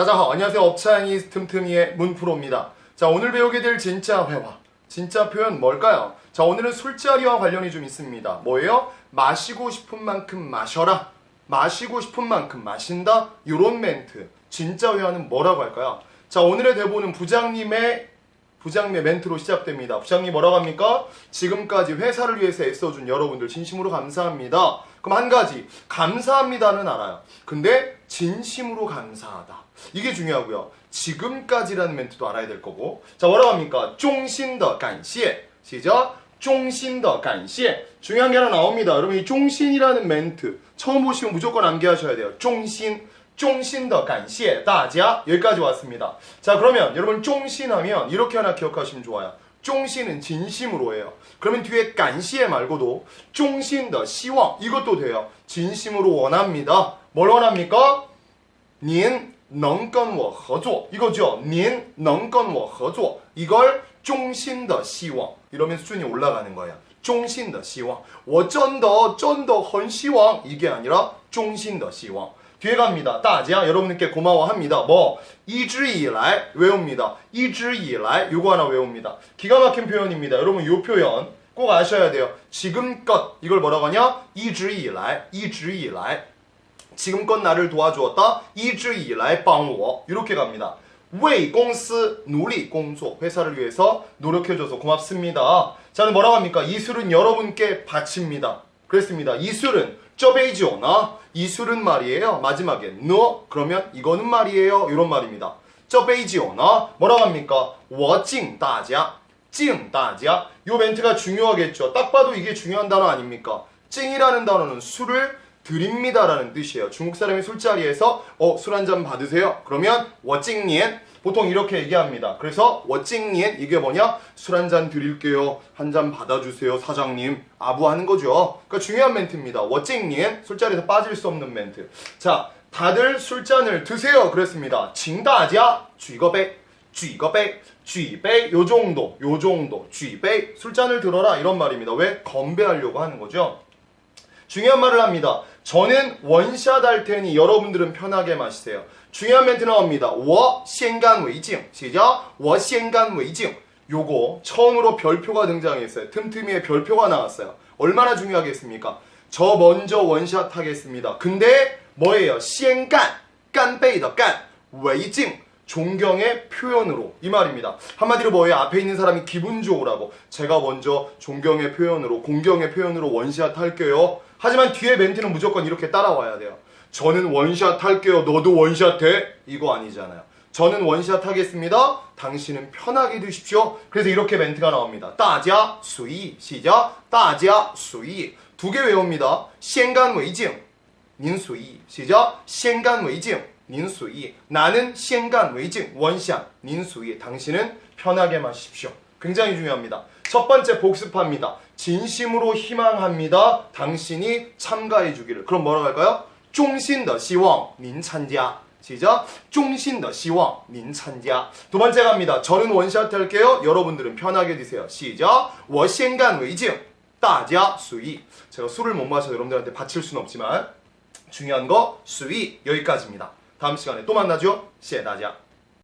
다자하 안녕하세요. 업차양이 틈틈이의 문프로입니다. 자 오늘 배우게 될 진짜 회화. 진짜 표현 뭘까요? 자 오늘은 술자리와 관련이 좀 있습니다. 뭐예요? 마시고 싶은 만큼 마셔라. 마시고 싶은 만큼 마신다. 요런 멘트. 진짜 회화는 뭐라고 할까요? 자 오늘의 대본은 부장님의 부장님의 멘트로 시작됩니다. 부장님 뭐라고 합니까? 지금까지 회사를 위해서 애써준 여러분들 진심으로 감사합니다. 그럼 한 가지 감사합니다는 알아요. 근데 진심으로 감사하다. 이게 중요하고요. 지금까지라는 멘트도 알아야 될 거고. 자, 뭐라고 합니까? 종신더 간시에. 시작. 종신더 간시에. 중요한 게 하나 나옵니다. 여러분 이 종신이라는 멘트 처음 보시면 무조건 암기하셔야 돼요. 종신 心 衷心的感谢大家 여기까지 왔습니다. 자 그러면 여러분 衷心하면 이렇게 하나 기억하시면 좋아요. 衷心은 진심으로예요. 그러면 뒤에 感谢 말고도 衷心的希望 이것도 돼요. 진심으로 원합니다. 뭘 원합니까? 您能跟我合作 이거죠. 您能跟我合作 이걸 衷心的希望 이러면 수준이 올라가는 거예요. 衷心的希望我真的真的很希望 이게 아니라 衷心的希望 뒤에 갑니다. 大家 여러분께 고마워합니다. 뭐 一直以来 외웁니다. 一直以来 요거 하나 외웁니다. 기가 막힌 표현입니다. 여러분 요 표현 꼭 아셔야 돼요. 지금껏 이걸 뭐라고 하냐? 一直以来一直以来 지금껏 나를 도와주었다. 一直以来帮我 이렇게 갑니다. 为公司努力工作 회사를 위해서 노력해줘서 고맙습니다. 자는 뭐라고 합니까? 이 술은 여러분께 바칩니다. 그랬습니다. 이 술은 쪼베이지오나 이 술은 말이에요. 마지막에 너 그러면 이거는 말이에요. 이런 말입니다. 쪼베이지오나 뭐라고 합니까? 워징 다자 찡 다자 요 멘트가 중요하겠죠. 딱 봐도 이게 중요한 단어 아닙니까? 찡이라는 단어는 술을 드립니다라는 뜻이에요. 중국 사람이 술자리에서 어 술 한 잔 받으세요. 그러면 워찡니엔 보통 이렇게 얘기합니다. 그래서 워칭엔 이게 뭐냐? 술 한 잔 드릴게요. 한 잔 받아주세요. 사장님. 아부하는 거죠. 그러니까 중요한 멘트입니다. 워칭엔 술자리에서 빠질 수 없는 멘트. 자, 다들 술잔을 드세요. 그랬습니다. 징다지야 쥐거백 쥐거백 쥐백 요 정도 요 정도 쥐백 술잔을 들어라 이런 말입니다. 왜? 건배하려고 하는 거죠. 중요한 말을 합니다. 저는 원샷 할 테니 여러분들은 편하게 마시세요. 중요한 멘트 나옵니다. 워 시행간 웨이징 시작. 워 시행간 웨이징 요거 처음으로 별표가 등장했어요. 틈틈이에 별표가 나왔어요. 얼마나 중요하겠습니까? 저 먼저 원샷 하겠습니다. 근데 뭐예요? 시행간 깐베이더 깐 웨이징 존경의 표현으로 이 말입니다. 한마디로 뭐예요? 앞에 있는 사람이 기분 좋으라고 제가 먼저 존경의 표현으로 공경의 표현으로 원샷 할게요. 하지만 뒤에 멘트는 무조건 이렇게 따라와야 돼요. 저는 원샷 할게요. 너도 원샷 해. 이거 아니잖아요. 저는 원샷 하겠습니다. 당신은 편하게 드십시오. 그래서 이렇게 멘트가 나옵니다. 따자 수이 시작. 따자 수이 두 개 외웁니다. 시행간 외징 닌수이 시작. 시행간 외징 닌수이 나는 시행간 외징 원샷 닌수이 당신은 편하게 마십시오. 굉장히 중요합니다 첫 번째 복습합니다 진심으로 희망합니다 당신이 참가해 주기를 그럼 뭐라고 할까요 衷心的希望您参加 시작 衷心的希望您参加두 번째 갑니다 저는 원샷 할게요 여러분들은 편하게 드세요 시작 我先干为敬大家随意 제가 술을 못 마셔서 여러분들한테 바칠 수는 없지만 중요한 거 수위 여기까지입니다. 다음 시간에 또 만나죠. 谢谢大家.